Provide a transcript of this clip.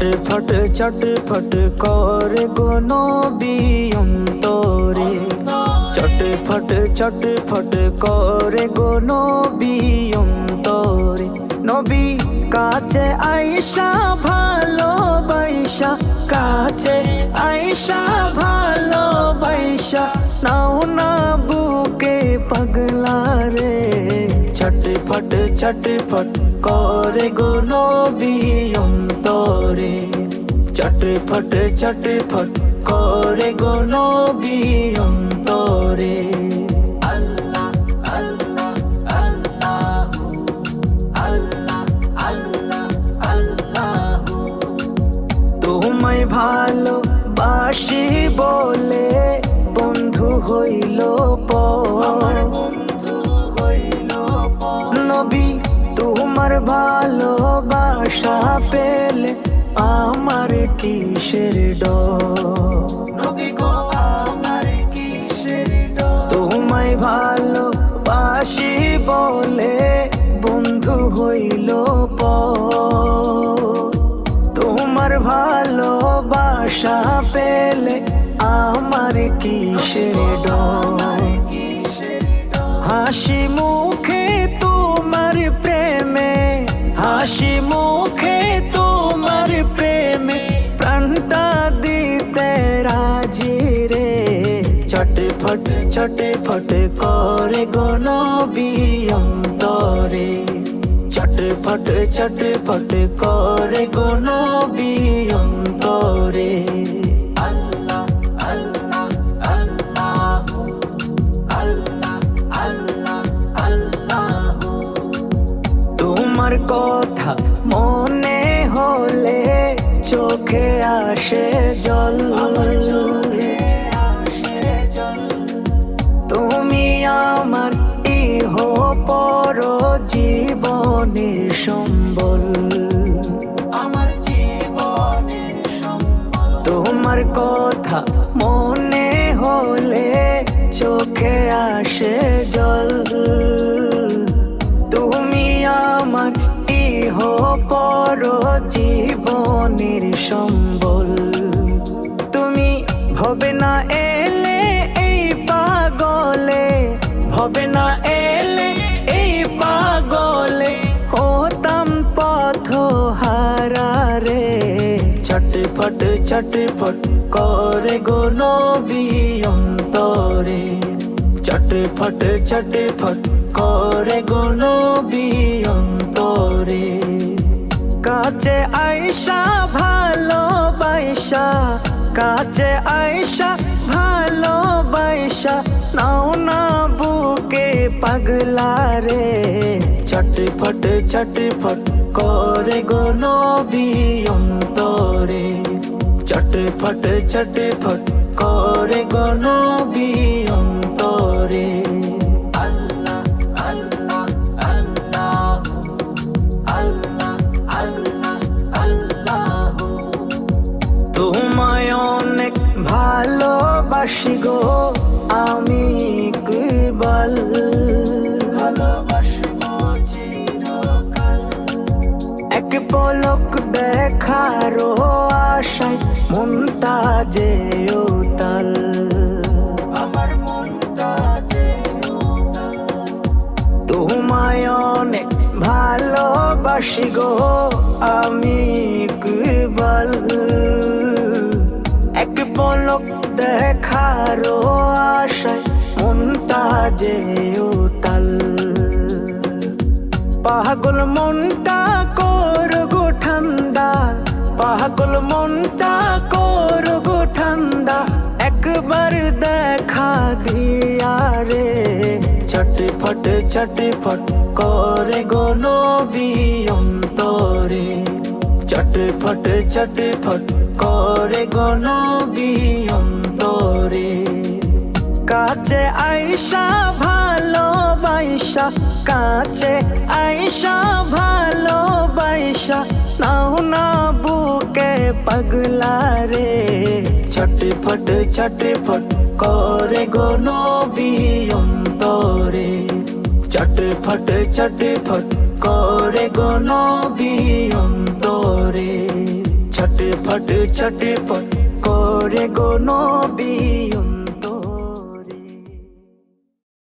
চটফট করে গো নবী অন্তরে চটফট চটফট করে গো নবী অন্তরে নবী কাছে আইসা ভালোবাসা কাছে আইসা ভালোবাসা নাও না বুকে পাগলা রে চটফট চটফট করে গো নবী অন্তরে চটফট চটফট করে গো নবী অন্তরে। আল্লাহ আল্লাহ আল্লাহ আল্লাহ আল্লাহ আল্লাহ তোমায় ভালো বাসি বলে বন্ধু হইল পর। নবী, তোমার ভালোবাসা পেলে আমার কিসের তোমায় ভালোবাসি বলে বন্ধু হইল পর। তোমার ভালোবাসা পেলে আমার কিসের হাসি মুখে তোমার চটফট ফটে করে গনবী অন্তরে। চটফট চটফট করে গনবী অন্তরে। তোমার কথা মনে হলে চোখে আসে জল। জীবনের সম্বল। আমার জীবনের সম্বল। তোমার কথা মনে হলে চোখে আসে জল। তুমি আমার ইহ পর জীবনের সম্বল। তুমি ভবে না এলে এই পাগলে ভবে না চটফট চটফট করে গো নবী অন্তরে। চটফট চটফট করে গো নবী অন্তরে। কাছে আইসা ভালোবাসা কাছে আইসা ভালোবাসা নাও না বুকে পাগলা রে। চটফট চটফট করে গো নবী অন্তরে। চটফট চটফট করে গো নবী অন্তরে। তোমায় অনেক ভালোবাসি গো, আমি ইকবাল এক পলক দেখারও আশায় মনটা যে উতাল। আমার মনটা যে তোমায় অনেক ভালোবাসি গো আমি ইকবাল। এক পলক দেখারও আশায় মনটা যে উতাল। পাগল মনটা কর গো ঠান্ডা পাগল মনটা চটফট চটফট করে গো নবী অন্তরে চটফট চটফট করে গো নবী অন্তরে। কাছে আইসা ভালোবাসা কাছে আইসা ভালোবাসা নাও না বুকে পাগলা রে। ছটফট ছটফট করে গো নবী অন্তরে। চটফট চটফট করে গনবি অন্তরে অন্তরে ছটফট ছটফট ফট করে গনবি নবী